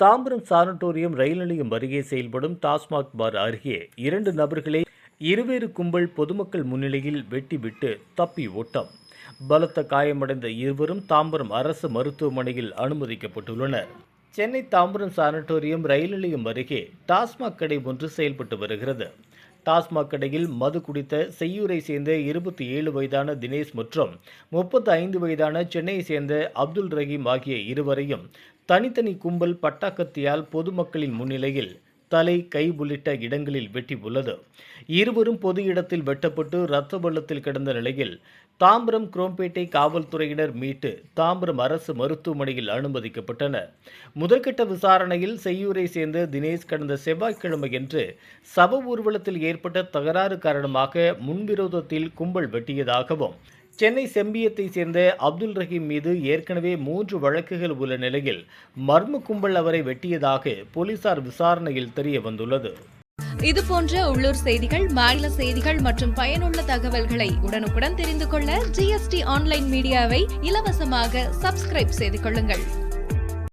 Tambaram sanatorium ரயில் நிலையம் அருகே செயல்படும் டாஸ்மாக் பார் அருகே இரண்டு நபர்களை இருவேறு கும்பல் பொதுமக்கள் முன்னிலையில் வெட்டிவிட்டு தப்பி ஓட்டம். பலத்த காயமடைந்த இருவரும் தாம்பரம் அரசு மருத்துவமனையில் அனுமதிக்கப்பட்டுள்ளனர். சென்னை தாம்பரம் சானட்டோரியம் ரயில் நிலையம் அருகே டாஸ்மாக் கடை ஒன்று செயல்பட்டு வருகிறது. டாஸ்மாக் கடையில் மது குடித்த செய்யூரை சேர்ந்த இருபத்தி ஏழு வயதான தினேஷ் மற்றும் முப்பத்தி ஐந்து வயதான சென்னையை சேர்ந்த அப்துல் ரஹீம் ஆகிய இருவரையும் தனித்தனி கும்பல் பட்டாக்கத்தியால் பொதுமக்களின் முன்னிலையில் தலை கை உள்ளிட்ட இடங்களில் வெட்டி உள்ளது. இருவரும் பொது இடத்தில் வெட்டப்பட்டு இரத்த வெள்ளத்தில் கிடந்த நிலையில் தாம்பரம் குரோம்பேட்டை காவல்துறையினர் மீட்டு தாம்பரம் அரசு மருத்துவமனையில் அனுமதிக்கப்பட்டனர். முதற்கட்ட விசாரணையில் செய்யூரை சேர்ந்த தினேஷ் கடந்த செவ்வாய்க்கிழமையன்று சப ஊர்வலத்தில் ஏற்பட்ட தகராறு காரணமாக முன்விரோதத்தில் கும்பல் வெட்டியதாகவும் சென்னை செம்பியத்தை சேர்ந்த அப்துல் ரஹீம் மீது ஏற்கனவே மூன்று வழக்குகள் உள்ள நிலையில் மர்ம கும்பல் அவரை வெட்டியதாக போலீசார் விசாரணையில் தெரிய வந்துள்ளது. இது போன்ற உள்ளூர் செய்திகள் மாநில செய்திகள் மற்றும் பயனுள்ள தகவல்களை உடனுக்குடன் தெரிந்து கொள்ள ஜிஎஸ்டி ஆன்லைன் மீடியாவை இலவசமாக சப்ஸ்கிரைப் செய்து கொள்ளுங்கள்.